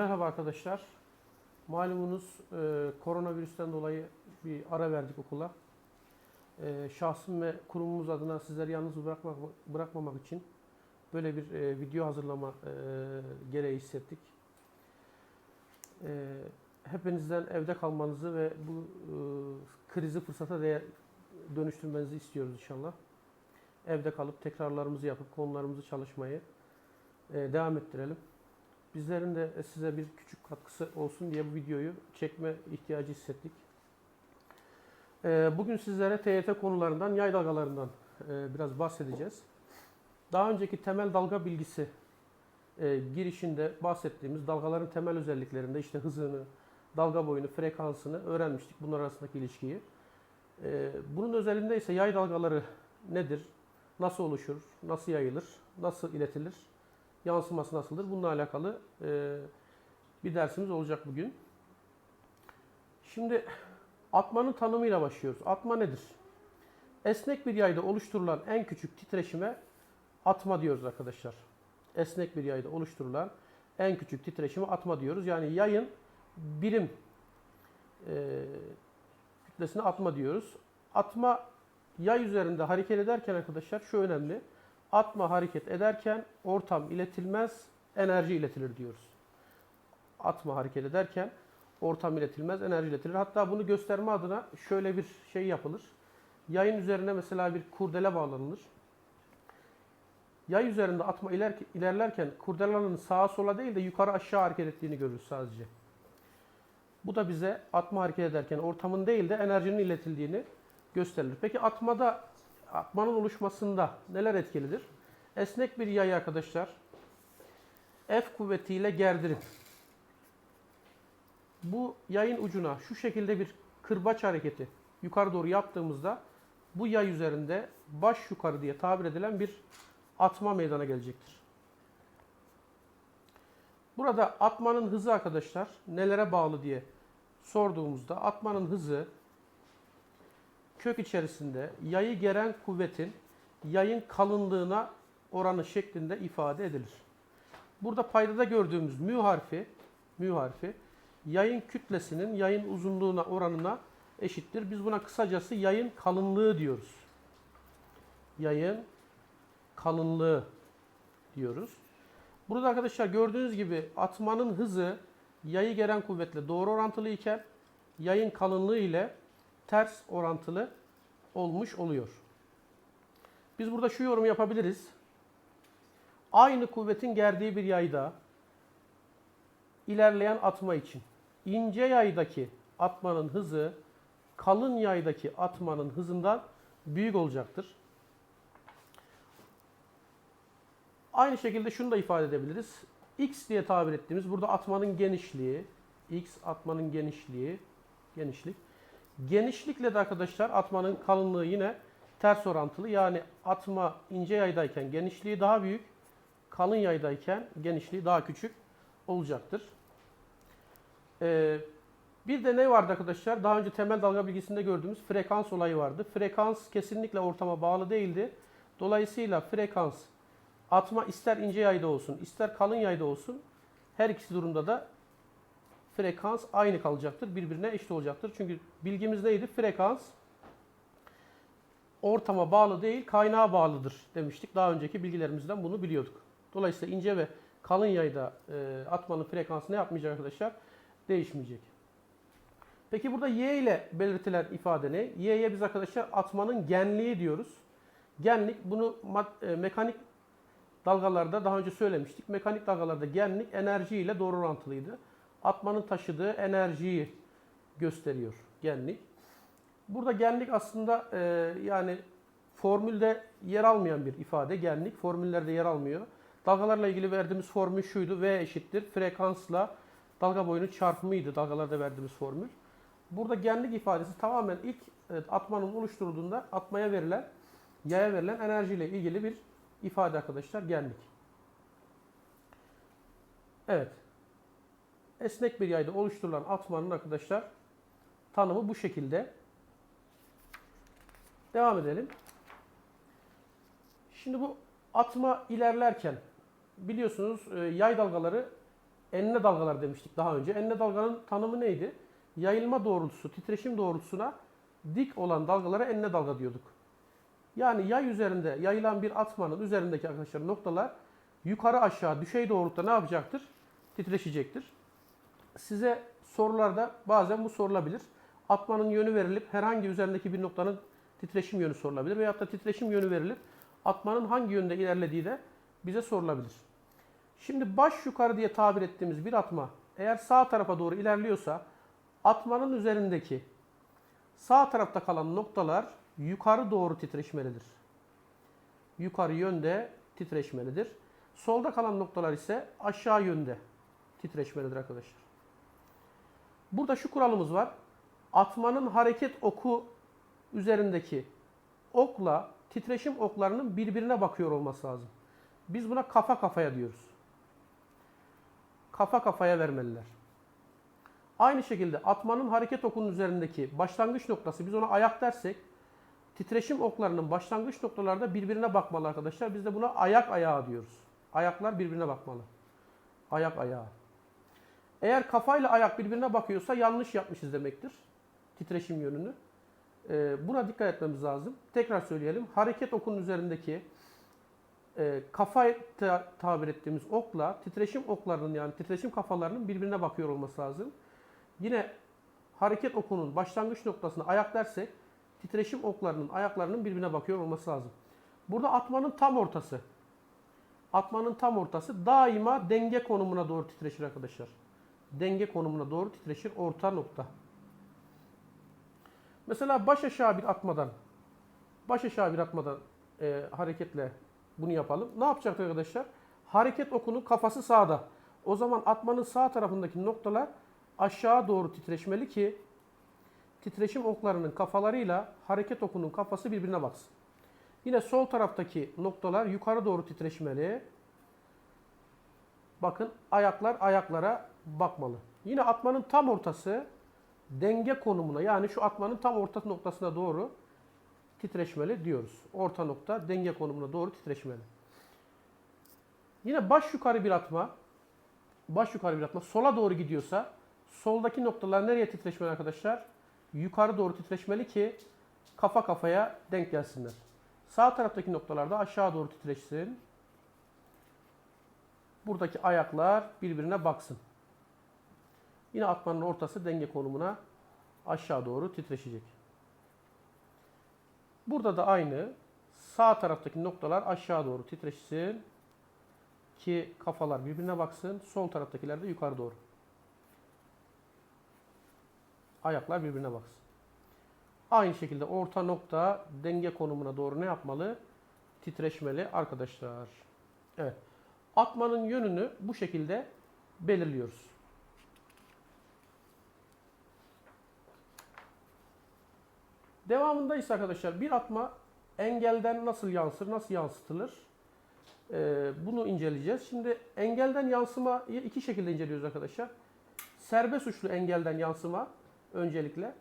Merhaba arkadaşlar. Malumunuz e, koronavirüsten dolayı bir ara verdik okula. E, şahsım ve kurumumuz adına sizleri yalnız bırakmak, bırakmamak için böyle bir e, video hazırlama e, gereği hissettik. E, hepinizden evde kalmanızı ve bu e, krizi fırsata değer, dönüştürmenizi istiyoruz inşallah. Evde kalıp tekrarlarımızı yapıp konularımızı çalışmayı e, devam ettirelim. Bizlerin de size bir küçük katkısı olsun diye bu videoyu çekme ihtiyacı hissettik. Ee, Bugün sizlere TYT konularından, yay dalgalarından e, biraz bahsedeceğiz. Daha önceki temel dalga bilgisi e, girişinde bahsettiğimiz dalgaların temel özelliklerinde işte hızını, dalga boyunu, frekansını öğrenmiştik. Bunlar arasındaki ilişkiyi. E, Bunun özelinde ise yay dalgaları nedir? Nasıl oluşur? Nasıl yayılır? Nasıl iletilir? Yansıması nasıldır? Bununla alakalı e, bir dersimiz olacak bugün. Şimdi atmanın tanımıyla başlıyoruz. Atma nedir? Esnek bir yayda oluşturulan en küçük titreşime atma diyoruz arkadaşlar. Esnek bir yayda oluşturulan en küçük titreşime atma diyoruz. Yani yayın birim e, kütlesine atma diyoruz. Atma yay üzerinde hareket ederken arkadaşlar şu önemli atma hareket ederken ortam iletilmez, enerji iletilir diyoruz. Atma hareket ederken ortam iletilmez, enerji iletilir. Hatta bunu gösterme adına şöyle bir şey yapılır. Yayın üzerine mesela bir kurdele bağlanılır. Yay üzerinde atma iler, ilerlerken kurdelanın sağa sola değil de yukarı aşağı hareket ettiğini görürüz sadece. Bu da bize atma hareket ederken ortamın değil de enerjinin iletildiğini gösterir. Peki atmada atmanın oluşmasında neler etkilidir? Esnek bir yay arkadaşlar F kuvvetiyle gerdirip bu yayın ucuna şu şekilde bir kırbaç hareketi yukarı doğru yaptığımızda bu yay üzerinde baş yukarı diye tabir edilen bir atma meydana gelecektir. Burada atmanın hızı arkadaşlar nelere bağlı diye sorduğumuzda atmanın hızı kök içerisinde yayı geren kuvvetin yayın kalınlığına oranı şeklinde ifade edilir. Burada paydada gördüğümüz mü harfi, mü harfi yayın kütlesinin yayın uzunluğuna oranına eşittir. Biz buna kısacası yayın kalınlığı diyoruz. Yayın kalınlığı diyoruz. Burada arkadaşlar gördüğünüz gibi atmanın hızı yayı gelen kuvvetle doğru orantılı iken yayın kalınlığı ile ters orantılı olmuş oluyor. Biz burada şu yorum yapabiliriz. Aynı kuvvetin gerdiği bir yayda ilerleyen atma için ince yaydaki atmanın hızı kalın yaydaki atmanın hızından büyük olacaktır. Aynı şekilde şunu da ifade edebiliriz. X diye tabir ettiğimiz burada atmanın genişliği, X atmanın genişliği, genişlik Genişlikle de arkadaşlar atmanın kalınlığı yine ters orantılı. Yani atma ince yaydayken genişliği daha büyük, kalın yaydayken genişliği daha küçük olacaktır. Ee, bir de ne vardı arkadaşlar? Daha önce temel dalga bilgisinde gördüğümüz frekans olayı vardı. Frekans kesinlikle ortama bağlı değildi. Dolayısıyla frekans atma ister ince yayda olsun, ister kalın yayda olsun her ikisi durumda da frekans aynı kalacaktır. Birbirine eşit olacaktır. Çünkü bilgimiz neydi? Frekans ortama bağlı değil, kaynağa bağlıdır demiştik. Daha önceki bilgilerimizden bunu biliyorduk. Dolayısıyla ince ve kalın yayda e, atmanın frekansı ne yapmayacak arkadaşlar? Değişmeyecek. Peki burada y ile belirtilen ifade ne? Y'ye biz arkadaşlar atmanın genliği diyoruz. Genlik bunu e, mekanik dalgalarda daha önce söylemiştik. Mekanik dalgalarda genlik enerji ile doğru orantılıydı atmanın taşıdığı enerjiyi gösteriyor genlik. Burada genlik aslında e, yani formülde yer almayan bir ifade. Genlik formüllerde yer almıyor. Dalgalarla ilgili verdiğimiz formül şuydu. V eşittir frekansla dalga boyunun çarpımıydı dalgalarda verdiğimiz formül. Burada genlik ifadesi tamamen ilk evet, atmanın oluşturulduğunda atmaya verilen, yaya verilen enerjiyle ilgili bir ifade arkadaşlar genlik. Evet esnek bir yayda oluşturulan atmanın arkadaşlar tanımı bu şekilde. Devam edelim. Şimdi bu atma ilerlerken biliyorsunuz e, yay dalgaları enine dalgalar demiştik daha önce. Enine dalganın tanımı neydi? Yayılma doğrultusu, titreşim doğrultusuna dik olan dalgalara enine dalga diyorduk. Yani yay üzerinde yayılan bir atmanın üzerindeki arkadaşlar noktalar yukarı aşağı düşey doğrultuda ne yapacaktır? Titreşecektir. Size sorularda bazen bu sorulabilir. Atmanın yönü verilip herhangi üzerindeki bir noktanın titreşim yönü sorulabilir. Veyahut da titreşim yönü verilip atmanın hangi yönde ilerlediği de bize sorulabilir. Şimdi baş yukarı diye tabir ettiğimiz bir atma eğer sağ tarafa doğru ilerliyorsa atmanın üzerindeki sağ tarafta kalan noktalar yukarı doğru titreşmelidir. Yukarı yönde titreşmelidir. Solda kalan noktalar ise aşağı yönde titreşmelidir arkadaşlar. Burada şu kuralımız var. Atmanın hareket oku üzerindeki okla titreşim oklarının birbirine bakıyor olması lazım. Biz buna kafa kafaya diyoruz. Kafa kafaya vermeliler. Aynı şekilde atmanın hareket okunun üzerindeki başlangıç noktası biz ona ayak dersek titreşim oklarının başlangıç noktalarda birbirine bakmalı arkadaşlar. Biz de buna ayak ayağı diyoruz. Ayaklar birbirine bakmalı. Ayak ayağı. Eğer kafayla ayak birbirine bakıyorsa yanlış yapmışız demektir. Titreşim yönünü. Ee, buna dikkat etmemiz lazım. Tekrar söyleyelim. Hareket okunun üzerindeki e, kafa ta- tabir ettiğimiz okla titreşim oklarının yani titreşim kafalarının birbirine bakıyor olması lazım. Yine hareket okunun başlangıç noktasına ayak dersek titreşim oklarının ayaklarının birbirine bakıyor olması lazım. Burada atmanın tam ortası. Atmanın tam ortası daima denge konumuna doğru titreşir arkadaşlar. Denge konumuna doğru titreşir orta nokta. Mesela baş aşağı bir atmadan baş aşağı bir atmadan e, hareketle bunu yapalım. Ne yapacak arkadaşlar? Hareket okunun kafası sağda. O zaman atmanın sağ tarafındaki noktalar aşağı doğru titreşmeli ki titreşim oklarının kafalarıyla hareket okunun kafası birbirine baksın. Yine sol taraftaki noktalar yukarı doğru titreşmeli. Bakın ayaklar ayaklara bakmalı. Yine atmanın tam ortası denge konumuna yani şu atmanın tam orta noktasına doğru titreşmeli diyoruz. Orta nokta denge konumuna doğru titreşmeli. Yine baş yukarı bir atma, baş yukarı bir atma sola doğru gidiyorsa soldaki noktalar nereye titreşmeli arkadaşlar? Yukarı doğru titreşmeli ki kafa kafaya denk gelsinler. Sağ taraftaki noktalar da aşağı doğru titreşsin. Buradaki ayaklar birbirine baksın. Yine atmanın ortası denge konumuna aşağı doğru titreşecek. Burada da aynı. Sağ taraftaki noktalar aşağı doğru titreşsin ki kafalar birbirine baksın. Sol taraftakiler de yukarı doğru. Ayaklar birbirine baksın. Aynı şekilde orta nokta denge konumuna doğru ne yapmalı? Titreşmeli arkadaşlar. Evet. Atmanın yönünü bu şekilde belirliyoruz. Devamında ise arkadaşlar bir atma engelden nasıl yansır, nasıl yansıtılır? Ee, bunu inceleyeceğiz. Şimdi engelden yansımayı iki şekilde inceliyoruz arkadaşlar. Serbest uçlu engelden yansıma öncelikle.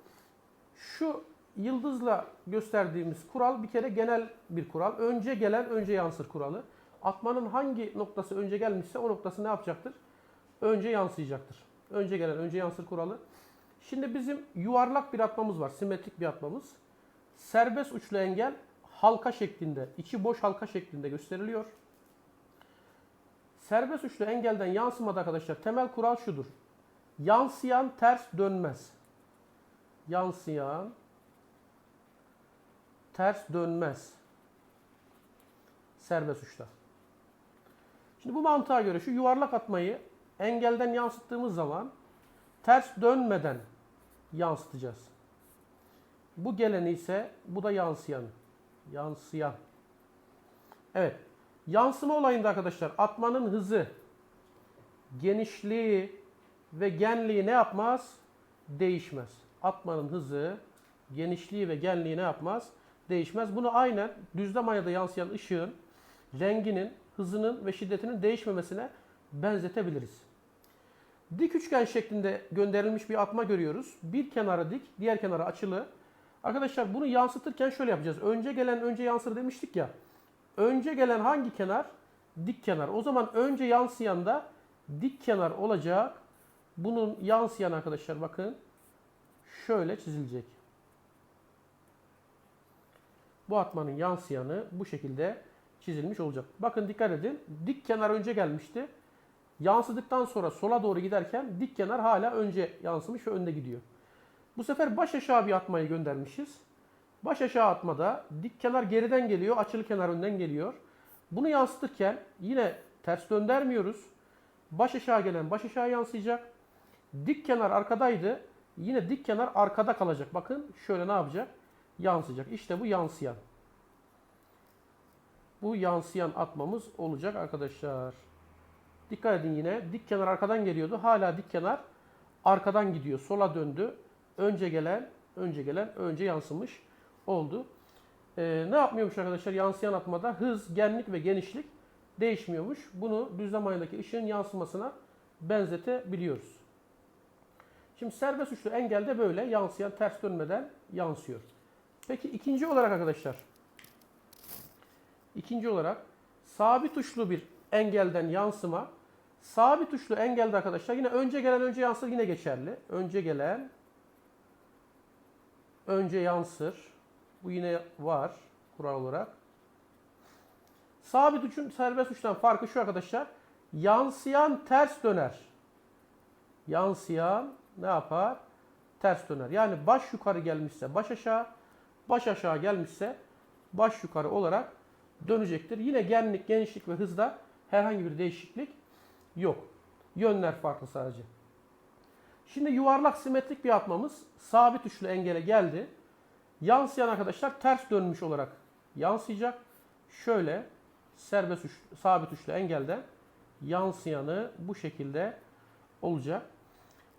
Şu yıldızla gösterdiğimiz kural bir kere genel bir kural. Önce gelen önce yansır kuralı. Atmanın hangi noktası önce gelmişse o noktası ne yapacaktır? Önce yansıyacaktır. Önce gelen önce yansır kuralı. Şimdi bizim yuvarlak bir atmamız var. Simetrik bir atmamız. Serbest uçlu engel halka şeklinde, içi boş halka şeklinde gösteriliyor. Serbest uçlu engelden yansımada arkadaşlar temel kural şudur. Yansıyan ters dönmez. Yansıyan ters dönmez. Serbest uçta. Şimdi bu mantığa göre şu yuvarlak atmayı engelden yansıttığımız zaman ters dönmeden yansıtacağız. Bu geleni ise bu da yansıyan. Yansıyan. Evet. Yansıma olayında arkadaşlar atmanın hızı, genişliği ve genliği ne yapmaz? Değişmez. Atmanın hızı, genişliği ve genliği ne yapmaz? Değişmez. Bunu aynen düzlem ayada yansıyan ışığın renginin, hızının ve şiddetinin değişmemesine benzetebiliriz. Dik üçgen şeklinde gönderilmiş bir atma görüyoruz. Bir kenarı dik, diğer kenarı açılı. Arkadaşlar bunu yansıtırken şöyle yapacağız. Önce gelen önce yansır demiştik ya. Önce gelen hangi kenar? Dik kenar. O zaman önce yansıyan da dik kenar olacak. Bunun yansıyan arkadaşlar bakın şöyle çizilecek. Bu atmanın yansıyanı bu şekilde çizilmiş olacak. Bakın dikkat edin. Dik kenar önce gelmişti. Yansıdıktan sonra sola doğru giderken dik kenar hala önce yansımış ve önde gidiyor. Bu sefer baş aşağı bir atmayı göndermişiz. Baş aşağı atmada dik kenar geriden geliyor, açılı kenar önden geliyor. Bunu yansıtırken yine ters döndürmüyoruz. Baş aşağı gelen baş aşağı yansıyacak. Dik kenar arkadaydı. Yine dik kenar arkada kalacak. Bakın şöyle ne yapacak? Yansıyacak. İşte bu yansıyan. Bu yansıyan atmamız olacak arkadaşlar. Dikkat edin yine. Dik kenar arkadan geliyordu. Hala dik kenar arkadan gidiyor. Sola döndü. Önce gelen, önce gelen, önce yansımış oldu. Ee, ne yapmıyormuş arkadaşlar? Yansıyan atmada hız, genlik ve genişlik değişmiyormuş. Bunu düzlem ayındaki ışığın yansımasına benzetebiliyoruz. Şimdi serbest uçlu engelde böyle yansıyan ters dönmeden yansıyor. Peki ikinci olarak arkadaşlar. İkinci olarak sabit uçlu bir engelden yansıma. Sabit uçlu engelde arkadaşlar yine önce gelen önce yansır yine geçerli. Önce gelen önce yansır. Bu yine var kural olarak. Sabit uçun serbest uçtan farkı şu arkadaşlar. Yansıyan ters döner. Yansıyan ne yapar? Ters döner. Yani baş yukarı gelmişse baş aşağı, baş aşağı gelmişse baş yukarı olarak dönecektir. Yine genlik, genişlik ve hızda herhangi bir değişiklik yok. Yönler farklı sadece. Şimdi yuvarlak simetrik bir atmamız sabit uçlu engele geldi. Yansıyan arkadaşlar ters dönmüş olarak yansıyacak. Şöyle serbest uç, sabit uçlu engelden yansıyanı bu şekilde olacak.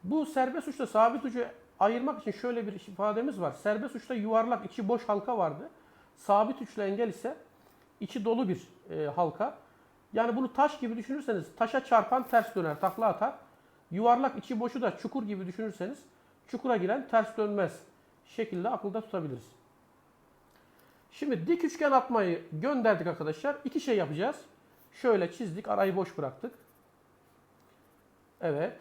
Bu serbest uçta sabit ucu ayırmak için şöyle bir ifademiz var. Serbest uçta yuvarlak içi boş halka vardı. Sabit uçlu engel ise içi dolu bir e, halka. Yani bunu taş gibi düşünürseniz taşa çarpan ters döner, takla atar. Yuvarlak içi boşu da çukur gibi düşünürseniz çukura giren ters dönmez şekilde akılda tutabiliriz. Şimdi dik üçgen atmayı gönderdik arkadaşlar. İki şey yapacağız. Şöyle çizdik, arayı boş bıraktık. Evet.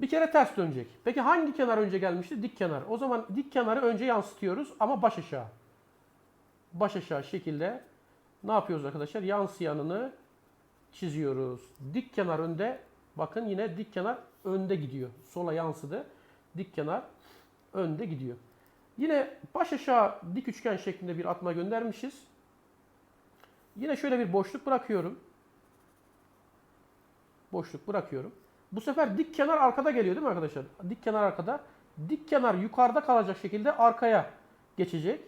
Bir kere ters dönecek. Peki hangi kenar önce gelmişti? Dik kenar. O zaman dik kenarı önce yansıtıyoruz ama baş aşağı. Baş aşağı şekilde ne yapıyoruz arkadaşlar? Yansıyanını çiziyoruz. Dik kenar önde. Bakın yine dik kenar önde gidiyor. Sola yansıdı. Dik kenar önde gidiyor. Yine baş aşağı dik üçgen şeklinde bir atma göndermişiz. Yine şöyle bir boşluk bırakıyorum. Boşluk bırakıyorum. Bu sefer dik kenar arkada geliyor değil mi arkadaşlar? Dik kenar arkada. Dik kenar yukarıda kalacak şekilde arkaya geçecek.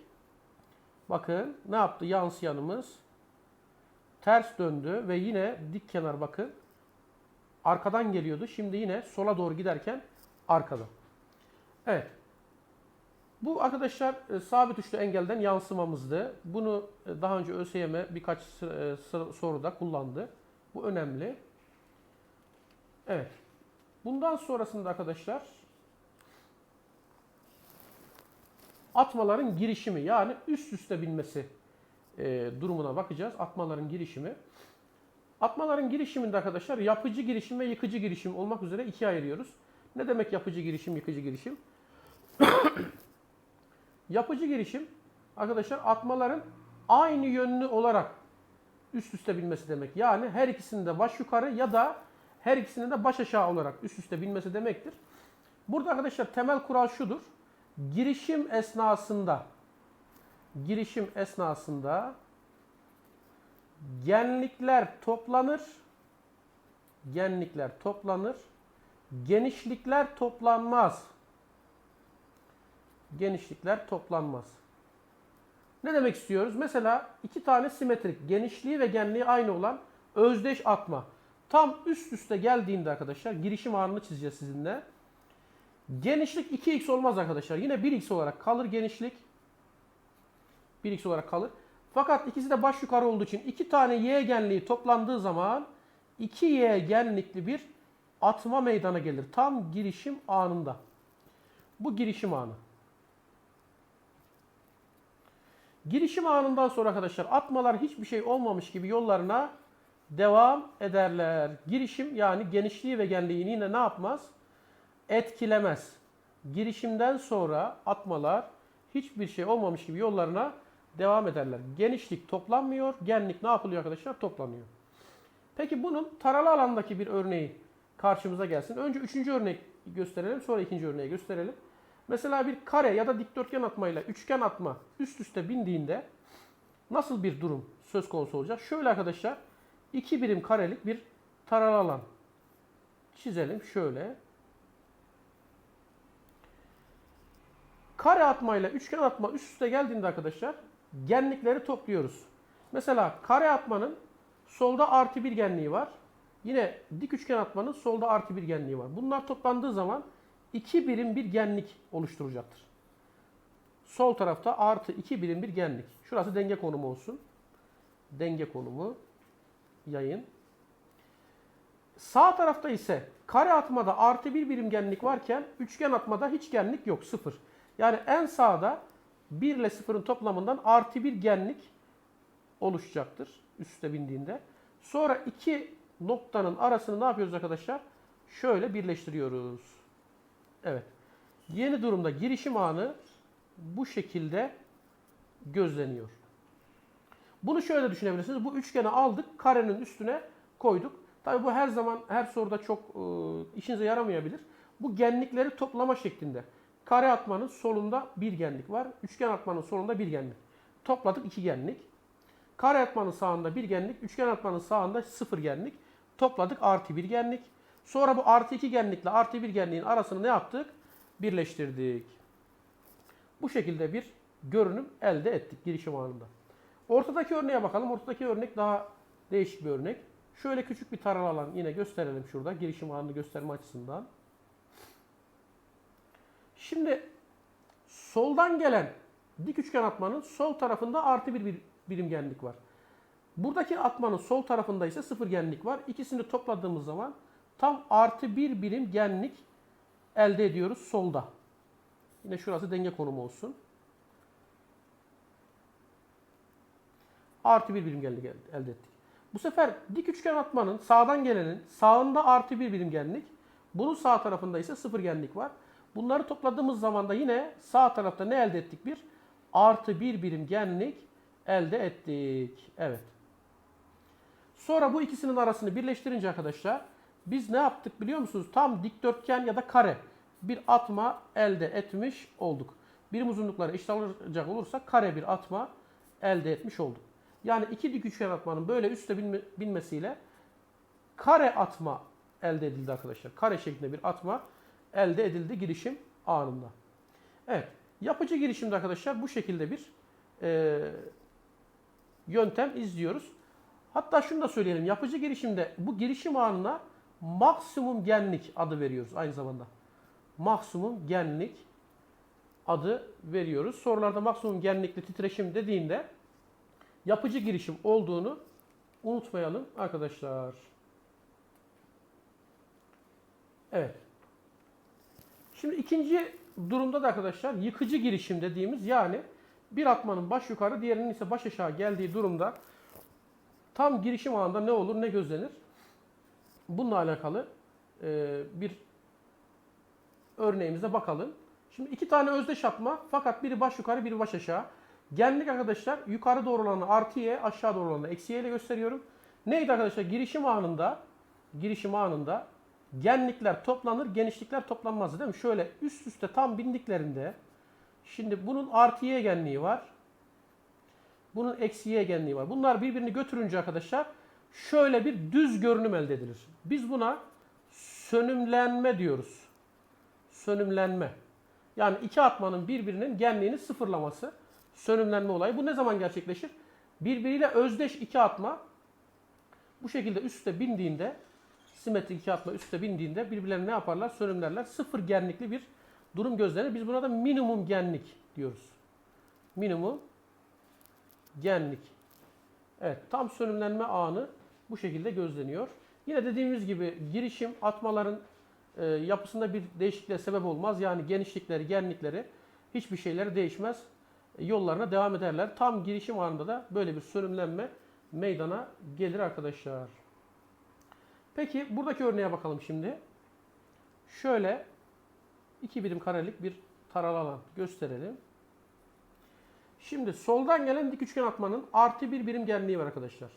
Bakın ne yaptı yansıyanımız? Ters döndü ve yine dik kenar bakın. Arkadan geliyordu. Şimdi yine sola doğru giderken arkada. Evet. Bu arkadaşlar e, sabit uçlu engelden yansımamızdı. Bunu e, daha önce ÖSYM birkaç e, soruda kullandı. Bu önemli. Evet. Bundan sonrasında arkadaşlar atmaların girişimi yani üst üste binmesi durumuna bakacağız. Atmaların girişimi. Atmaların girişiminde arkadaşlar yapıcı girişim ve yıkıcı girişim olmak üzere ikiye ayırıyoruz. Ne demek yapıcı girişim, yıkıcı girişim? yapıcı girişim arkadaşlar atmaların aynı yönlü olarak üst üste binmesi demek. Yani her ikisinde baş yukarı ya da her ikisinin de baş aşağı olarak üst üste binmesi demektir. Burada arkadaşlar temel kural şudur. Girişim esnasında girişim esnasında genlikler toplanır. Genlikler toplanır. Genişlikler toplanmaz. Genişlikler toplanmaz. Ne demek istiyoruz? Mesela iki tane simetrik, genişliği ve genliği aynı olan özdeş atma. Tam üst üste geldiğinde arkadaşlar girişim ağırlığını çizeceğiz sizinle. Genişlik 2x olmaz arkadaşlar. Yine 1x olarak kalır genişlik. 1x olarak kalır. Fakat ikisi de baş yukarı olduğu için iki tane y genliği toplandığı zaman 2y genlikli bir atma meydana gelir. Tam girişim anında. Bu girişim anı. Girişim anından sonra arkadaşlar atmalar hiçbir şey olmamış gibi yollarına devam ederler. Girişim yani genişliği ve genliğini yine ne yapmaz? Etkilemez. Girişimden sonra atmalar hiçbir şey olmamış gibi yollarına devam ederler. Genişlik toplanmıyor, genlik ne yapılıyor arkadaşlar? Toplanıyor. Peki bunun taralı alandaki bir örneği karşımıza gelsin. Önce üçüncü örnek gösterelim, sonra ikinci örneği gösterelim. Mesela bir kare ya da dikdörtgen atmayla üçgen atma üst üste bindiğinde nasıl bir durum söz konusu olacak? Şöyle arkadaşlar, iki birim karelik bir taralı alan çizelim şöyle. Kare atmayla üçgen atma üst üste geldiğinde arkadaşlar genlikleri topluyoruz. Mesela kare atmanın solda artı bir genliği var. Yine dik üçgen atmanın solda artı bir genliği var. Bunlar toplandığı zaman iki birim bir genlik oluşturacaktır. Sol tarafta artı iki birim bir genlik. Şurası denge konumu olsun. Denge konumu yayın. Sağ tarafta ise kare atmada artı bir birim genlik varken üçgen atmada hiç genlik yok. Sıfır. Yani en sağda 1 ile 0'ın toplamından artı bir genlik oluşacaktır üste bindiğinde. Sonra iki noktanın arasını ne yapıyoruz arkadaşlar? Şöyle birleştiriyoruz. Evet. Yeni durumda girişim anı bu şekilde gözleniyor. Bunu şöyle düşünebilirsiniz. Bu üçgeni aldık, karenin üstüne koyduk. Tabi bu her zaman her soruda çok e, işinize yaramayabilir. Bu genlikleri toplama şeklinde. Kare atmanın solunda bir genlik var. Üçgen atmanın solunda bir genlik. Topladık iki genlik. Kare atmanın sağında bir genlik. Üçgen atmanın sağında sıfır genlik. Topladık artı bir genlik. Sonra bu artı iki genlikle artı bir genliğin arasını ne yaptık? Birleştirdik. Bu şekilde bir görünüm elde ettik girişim anında. Ortadaki örneğe bakalım. Ortadaki örnek daha değişik bir örnek. Şöyle küçük bir taralı alan yine gösterelim şurada girişim anını gösterme açısından. Şimdi soldan gelen dik üçgen atmanın sol tarafında artı bir, bir birim genlik var. Buradaki atmanın sol tarafında ise sıfır genlik var. İkisini topladığımız zaman tam artı bir birim genlik elde ediyoruz solda. Yine şurası denge konumu olsun. Artı bir birim genlik elde ettik. Bu sefer dik üçgen atmanın sağdan gelenin sağında artı bir birim genlik. Bunun sağ tarafında ise sıfır genlik var. Bunları topladığımız zaman da yine sağ tarafta ne elde ettik? Bir artı bir birim genlik elde ettik. Evet. Sonra bu ikisinin arasını birleştirince arkadaşlar biz ne yaptık biliyor musunuz? Tam dikdörtgen ya da kare bir atma elde etmiş olduk. Birim uzunlukları eşit alacak olursak kare bir atma elde etmiş olduk. Yani iki dik üçgen atmanın böyle üstte binme, binmesiyle kare atma elde edildi arkadaşlar. Kare şeklinde bir atma elde edildi girişim anında. Evet. Yapıcı girişimde arkadaşlar bu şekilde bir e, yöntem izliyoruz. Hatta şunu da söyleyelim. Yapıcı girişimde bu girişim anına maksimum genlik adı veriyoruz aynı zamanda. Maksimum genlik adı veriyoruz. Sorularda maksimum genlikli titreşim dediğinde yapıcı girişim olduğunu unutmayalım arkadaşlar. Evet. Şimdi ikinci durumda da arkadaşlar yıkıcı girişim dediğimiz yani bir atmanın baş yukarı diğerinin ise baş aşağı geldiği durumda tam girişim anında ne olur ne gözlenir? Bununla alakalı e, bir örneğimize bakalım. Şimdi iki tane özdeş atma fakat biri baş yukarı biri baş aşağı. Genlik arkadaşlar yukarı doğru olanı artı y aşağı doğru olanı eksi y ile gösteriyorum. Neydi arkadaşlar girişim anında girişim anında genlikler toplanır, genişlikler toplanmaz değil mi? Şöyle üst üste tam bindiklerinde şimdi bunun artı y genliği var. Bunun eksi y genliği var. Bunlar birbirini götürünce arkadaşlar şöyle bir düz görünüm elde edilir. Biz buna sönümlenme diyoruz. Sönümlenme. Yani iki atmanın birbirinin genliğini sıfırlaması sönümlenme olayı. Bu ne zaman gerçekleşir? Birbiriyle özdeş iki atma bu şekilde üste bindiğinde simetrik atma üste bindiğinde birbirlerine ne yaparlar? Sönümlerler. Sıfır genlikli bir durum gözlenir. Biz buna da minimum genlik diyoruz. Minimum genlik. Evet tam sönümlenme anı bu şekilde gözleniyor. Yine dediğimiz gibi girişim atmaların e, yapısında bir değişikliğe sebep olmaz. Yani genişlikleri, genlikleri hiçbir şeyleri değişmez. E, yollarına devam ederler. Tam girişim anında da böyle bir sönümlenme meydana gelir arkadaşlar. Peki buradaki örneğe bakalım şimdi. Şöyle iki birim karelik bir taralı alan gösterelim. Şimdi soldan gelen dik üçgen atmanın artı bir birim genliği var arkadaşlar.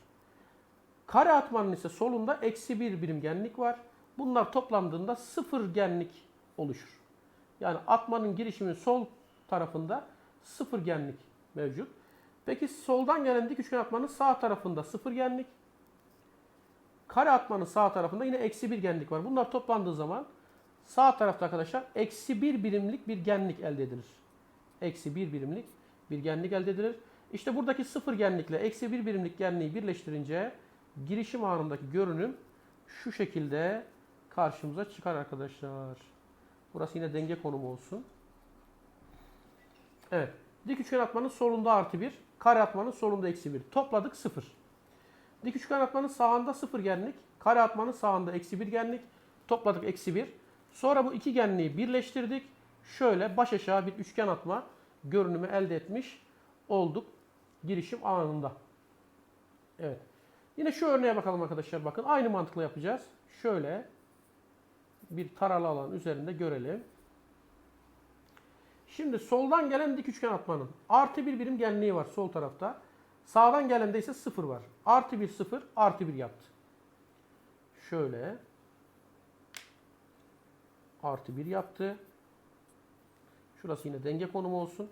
Kare atmanın ise solunda eksi bir birim genlik var. Bunlar toplandığında sıfır genlik oluşur. Yani atmanın girişimin sol tarafında sıfır genlik mevcut. Peki soldan gelen dik üçgen atmanın sağ tarafında sıfır genlik. Kare atmanın sağ tarafında yine eksi bir genlik var. Bunlar toplandığı zaman sağ tarafta arkadaşlar eksi bir birimlik bir genlik elde edilir. Eksi bir birimlik bir genlik elde edilir. İşte buradaki sıfır genlikle eksi bir birimlik genliği birleştirince girişim anındaki görünüm şu şekilde karşımıza çıkar arkadaşlar. Burası yine denge konumu olsun. Evet. Dik üçgen atmanın solunda artı 1, kare atmanın solunda eksi 1. Topladık 0. Dik üçgen atmanın sağında 0 genlik, kare atmanın sağında eksi 1 genlik. Topladık eksi 1. Sonra bu iki genliği birleştirdik. Şöyle baş aşağı bir üçgen atma görünümü elde etmiş olduk girişim anında. Evet. Yine şu örneğe bakalım arkadaşlar. Bakın aynı mantıkla yapacağız. Şöyle bir taralı alan üzerinde görelim. Şimdi soldan gelen dik üçgen atmanın artı bir birim genliği var sol tarafta. Sağdan gelende ise sıfır var. Artı bir sıfır artı bir yaptı. Şöyle. Artı bir yaptı. Şurası yine denge konumu olsun.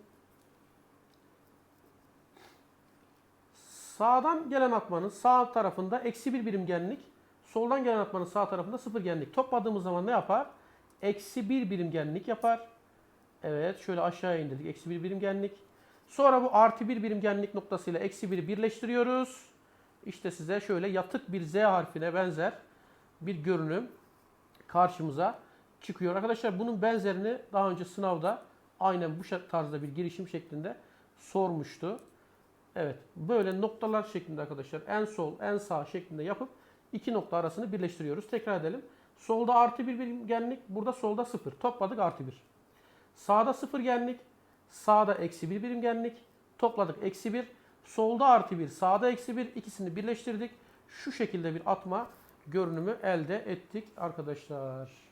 Sağdan gelen atmanın sağ tarafında eksi bir birim genlik. Soldan gelen atmanın sağ tarafında sıfır genlik. Topladığımız zaman ne yapar? Eksi bir birim genlik yapar. Evet şöyle aşağıya indirdik. Eksi bir birim genlik. Sonra bu artı bir birim genlik noktasıyla eksi biri birleştiriyoruz. İşte size şöyle yatık bir Z harfine benzer bir görünüm karşımıza çıkıyor. Arkadaşlar bunun benzerini daha önce sınavda aynen bu tarzda bir girişim şeklinde sormuştu. Evet böyle noktalar şeklinde arkadaşlar en sol en sağ şeklinde yapıp iki nokta arasını birleştiriyoruz. Tekrar edelim. Solda artı bir birim genlik burada solda sıfır. Topladık artı bir. Sağda sıfır genlik sağda eksi bir birim genlik topladık eksi bir. Solda artı bir sağda eksi bir ikisini birleştirdik. Şu şekilde bir atma görünümü elde ettik arkadaşlar.